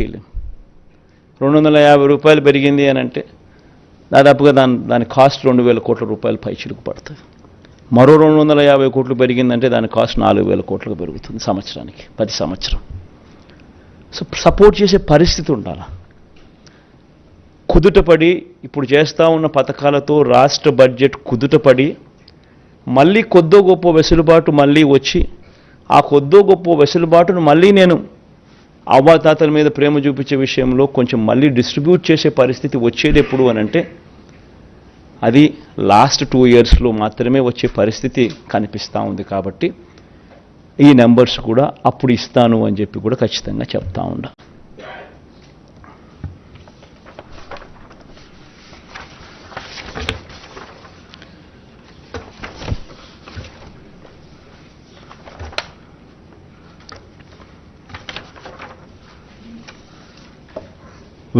చేయలేం. రెండు వందల యాభై రూపాయలు పెరిగింది అని అంటే దాదాపుగా దాని దాని కాస్ట్ రెండు వేల కోట్ల రూపాయలు పై పడుతుంది. మరో రెండు వందల యాభై కోట్లు పెరిగిందంటే దాని కాస్ట్ నాలుగు వేల కోట్లకు పెరుగుతుంది సంవత్సరానికి ప్రతి సంవత్సరం. సో సపోర్ట్ చేసే పరిస్థితి ఉండాలి? కుదుటపడి ఇప్పుడు చేస్తూ ఉన్న పథకాలతో రాష్ట్ర బడ్జెట్ కుదుటపడి మళ్ళీ కొద్దో గొప్ప వెసులుబాటు మళ్ళీ వచ్చి ఆ కొద్దో గొప్ప వెసులుబాటును మళ్ళీ నేను అవ్వాతాతల మీద ప్రేమ చూపించే విషయంలో కొంచెం మళ్ళీ డిస్ట్రిబ్యూట్ చేసే పరిస్థితి వచ్చేది ఎప్పుడు అని అంటే అది లాస్ట్ టూ ఇయర్స్లో మాత్రమే వచ్చే పరిస్థితి కనిపిస్తూ ఉంది కాబట్టి ఈ నెంబర్స్ కూడా అప్పుడు ఇస్తాను అని చెప్పి కూడా ఖచ్చితంగా చెప్తా ఉండ.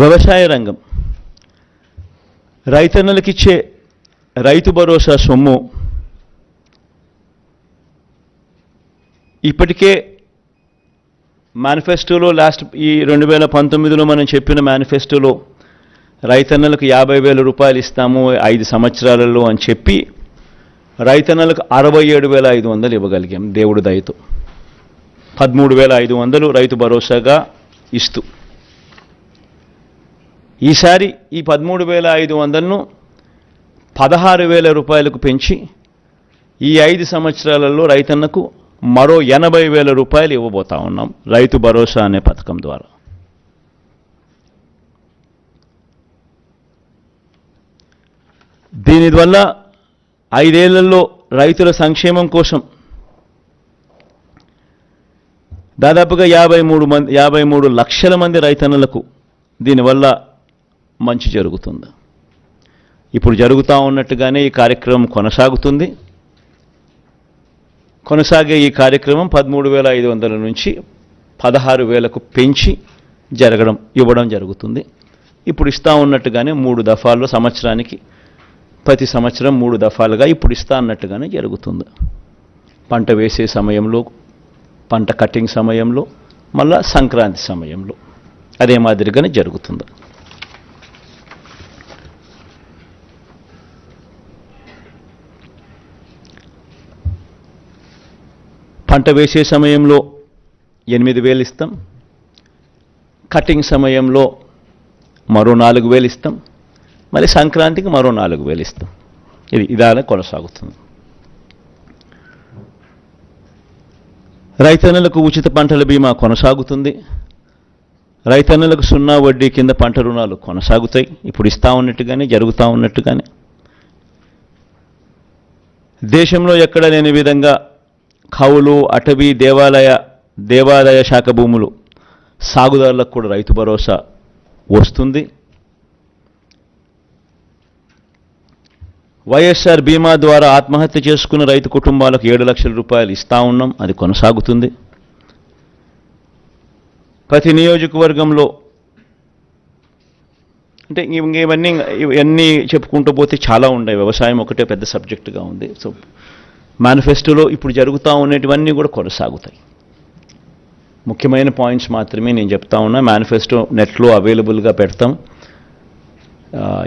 వ్యవసాయ రంగం. రైతన్నలకిచ్చే రైతు భరోసా సొమ్ము ఇప్పటికే మేనిఫెస్టోలో లాస్ట్ ఈ రెండు వేల పంతొమ్మిదిలో మనం చెప్పిన మేనిఫెస్టోలో రైతన్నలకు యాభై వేల రూపాయలు ఇస్తాము ఐదు సంవత్సరాలలో అని చెప్పి రైతన్నలకు అరవై ఏడు వేల ఐదు వందలు ఇవ్వగలిగాం దేవుడు దయతో. పదమూడు వేల ఐదు వందలు రైతు భరోసాగా ఇస్తూ. ఈసారి ఈ పదమూడు వేల ఐదు వందలను పదహారు వేల రూపాయలకు పెంచి ఈ ఐదు సంవత్సరాలలో రైతన్నకు మరో ఎనభై వేల రూపాయలు ఇవ్వబోతా ఉన్నాం రైతు భరోసా అనే పథకం ద్వారా. దీనివల్ల ఐదేళ్ళలో రైతుల సంక్షేమం కోసం దాదాపుగా యాభై మూడు మంది యాభై మూడు లక్షల మంది రైతన్నలకు దీనివల్ల మంచి జరుగుతుంది. ఇప్పుడు జరుగుతూ ఉన్నట్టుగానే ఈ కార్యక్రమం కొనసాగుతుంది. కొనసాగే ఈ కార్యక్రమం పదమూడు వేల ఐదు వందల నుంచి పదహారు వేలకు పెంచి జరగడం ఇవ్వడం జరుగుతుంది. ఇప్పుడు ఇస్తా ఉన్నట్టుగానే మూడు దఫాల్లో సంవత్సరానికి ప్రతి సంవత్సరం మూడు దఫాలుగా ఇప్పుడు ఇస్తా అన్నట్టుగానే జరుగుతుంది. పంట వేసే సమయంలో పంట కటింగ్ సమయంలో మళ్ళా సంక్రాంతి సమయంలో అదే మాదిరిగానే జరుగుతుంది. పంట వేసే సమయంలో ఎనిమిది వేలు ఇస్తాం. కటింగ్ సమయంలో మరో నాలుగు వేలు ఇస్తాం. మళ్ళీ సంక్రాంతికి మరో నాలుగు వేలు ఇస్తాం. ఇది ఇదాల కొనసాగుతుంది. రైతన్నులకు ఉచిత పంటల బీమా కొనసాగుతుంది. రైతన్నులకు సున్నా వడ్డీ కింద పంట రుణాలు కొనసాగుతాయి. ఇప్పుడు ఇస్తా ఉన్నట్టుగానే జరుగుతూ ఉన్నట్టుగానే. దేశంలో ఎక్కడ లేని విధంగా కవులు అటవీ దేవాలయ దేవాలయ శాఖ భూములు సాగుదారులకు కూడా రైతు భరోసా వస్తుంది. వైఎస్ఆర్ బీమా ద్వారా ఆత్మహత్య చేసుకున్న రైతు కుటుంబాలకు ఏడు లక్షల రూపాయలు ఇస్తా ఉన్నాం అది కొనసాగుతుంది. ప్రతి నియోజకవర్గంలో అంటే ఇంక ఇవన్నీ ఇవన్నీ చెప్పుకుంటూ పోతే చాలా ఉన్నాయి వ్యవసాయం ఒకటే పెద్ద సబ్జెక్టుగా ఉంది. సో మేనిఫెస్టోలో ఇప్పుడు జరుగుతూ ఉండేటివన్నీ కూడా కొనసాగుతాయి. ముఖ్యమైన పాయింట్స్ మాత్రమే నేను చెప్తా ఉన్నా. మేనిఫెస్టో నెట్లో అవైలబుల్గా పెడతాం.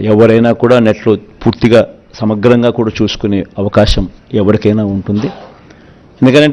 ఎవరైనా కూడా నెట్లో పూర్తిగా సమగ్రంగా కూడా చూసుకునే అవకాశం ఎవరికైనా ఉంటుంది. ఎందుకంటే